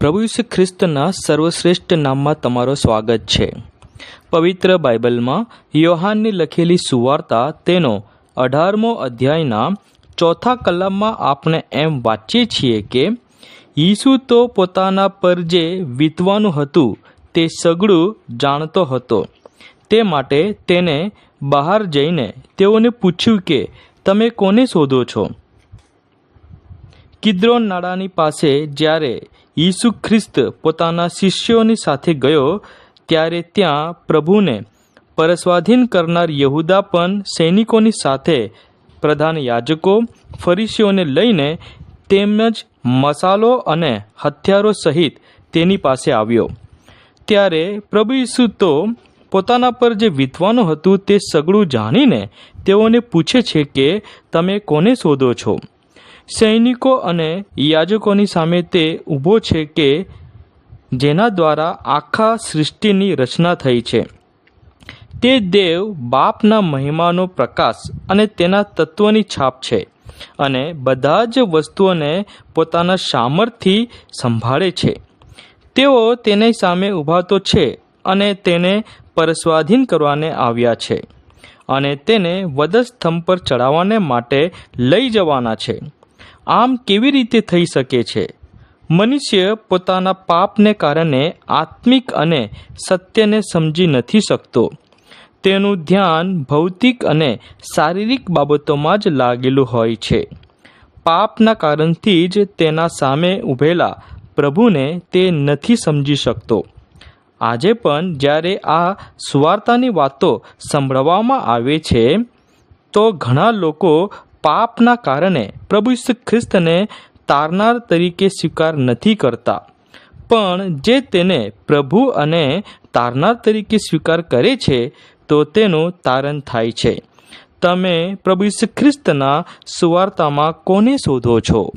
પ્રભુ ઈસુ ખ્રિસ્તના સર્વશ્રેષ્ઠ નામમાં તમારો સ્વાગત છે. પવિત્ર બાઇબલમાં યોહાનની લખેલી સુવાર્તા તેનો અઢારમો અધ્યાયના ચોથા કલામમાં આપણે એમ વાંચીએ છીએ કે, ઈસુ તો પોતાના પર જે વીતવાનું હતું, તે સગડું જાણતો હતો. તે માટે તેને બહાર જઈને તેઓને પૂછ્યું કે, તમે કોને શોધો છો? કિદ્રોન નાળાની પાસે જ્યારે ઈસુ ખ્રિસ્ત પોતાના શિષ્યોની સાથે ગયો ત્યારે ત્યાં પ્રભુને પરસ્વાધીન કરનાર યહુદા પણ સૈનિકોની સાથે પ્રધાન યાજકો, ફરીસીઓને લઈને તેમજ મસાલો અને હથિયારો સહિત તેની પાસે આવ્યો. ત્યારે પ્રભુ ઈસુ તો પોતાના પર જે વીતવાનું હતું તે સગળું જાણીને તેઓને પૂછે છે કે તમે કોને શોધો છો? સૈનિકો અને યાજકોની સામે તે ઊભો છે કે જેના દ્વારા આખા સૃષ્ટિની રચના થઈ છે. તે દેવ બાપના મહિમાનો પ્રકાશ અને તેના તત્વની છાપ છે અને બધા જ વસ્તુઓને પોતાના સામર્થથી સંભાળે છે. તેઓ તેની સામે ઊભા તો છે અને તેને પરસ્વાધીન કરવાને આવ્યા છે અને તેને વધસ્તંભ પર ચડાવવાને માટે લઈ જવાના છે. આમ કેવી રીતે થઈ શકે છે? મનુષ્ય પોતાના પાપને કારણે આત્મિક અને સત્યને સમજી નથી શકતો. તેનું ધ્યાન ભૌતિક અને શારીરિક બાબતોમાં જ લાગેલું હોય છે. પાપના કારણથી જ તેના સામે ઊભેલા પ્રભુને તે નથી સમજી શકતો. આજે પણ જ્યારે આ સુવાર્તાની વાતો સંભળવામાં આવે છે, તો ઘણા લોકો પાપના કારણે પ્રભુ ખ્રિસ્તને તારનાર તરીકે સ્વીકાર નથી કરતા. પણ જે તેને પ્રભુ અને તારનાર તરીકે સ્વીકાર કરે છે, તો તેનું તારણ થાય છે. તમે પ્રભુ ઈસુ ખ્રિસ્તના સુવાર્તામાં કોને શોધો છો?